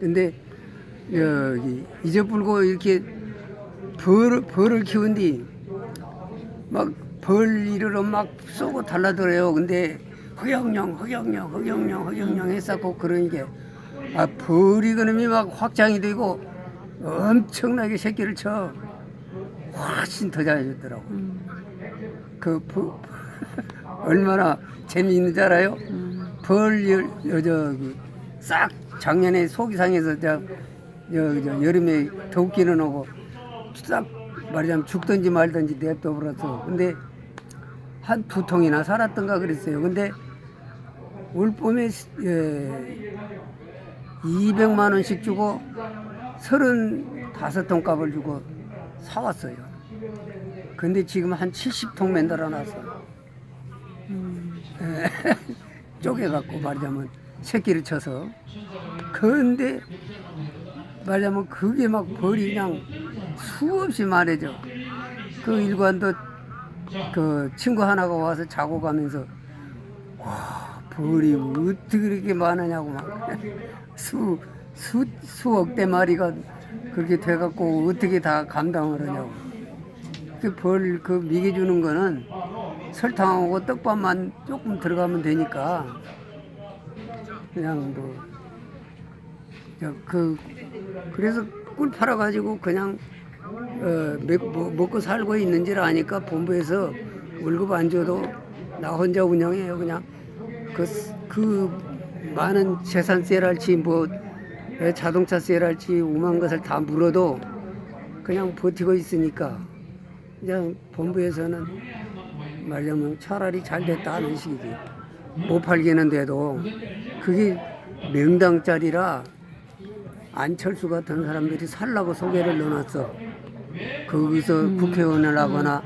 근데 여기 잊어불고 이렇게 벌 벌을 키운디 막벌 이르러 막 쏘고 달라들어요. 근데 허경영, 허경영, 허경영, 허경영 했었고 그러니까 아 벌이 그놈이 막 확장이 되고 엄청나게 새끼를 쳐 훨씬 더 잘해줬더라고. 그 벌- 얼마나 재미있는 줄 알아요? 벌 여, 여저 그 싹 작년에 속이 상해서 저, 저, 저 여름에 더욱기는 오고 싹 말하자면 죽든지 말든지 냅둬 버렸어. 근데 한 두 통이나 살았던가 그랬어요. 근데 올 봄에 예, 200만 원씩 주고 35통 값을 주고 사왔어요. 근데 지금 한 70통 만들어 놨어. 쪼개갖고 말하자면 새끼를 쳐서. 그런데 말하자면 그게 막 벌이 그냥 수없이 말해져. 그 일관도 그 친구 하나가 와서 자고 가면서 와 벌이 어떻게 그렇게 많으냐고 막 수, 수, 수억 대 마리가 그렇게 돼갖고 어떻게 다 감당을 하냐고. 그 벌 그 미개 주는 거는 설탕하고 떡밥만 조금 들어가면 되니까 그냥 뭐그 그래서 꿀 팔아 가지고 그냥 어, 먹, 뭐, 먹고 살고 있는지를 아니까 본부에서 월급 안 줘도 나 혼자 운영해요 그냥. 그, 그 많은 재산세랄지 뭐 에, 자동차세랄지 오만 것을 다 물어도 그냥 버티고 있으니까 그냥 본부에서는 말하자면 차라리 잘 됐다 하는 식이지 못 팔겠는데도 그게 명당짜리라 안철수 같은 사람들이 살라고 소개를 넣어놨어. 거기서 국회의원을 하거나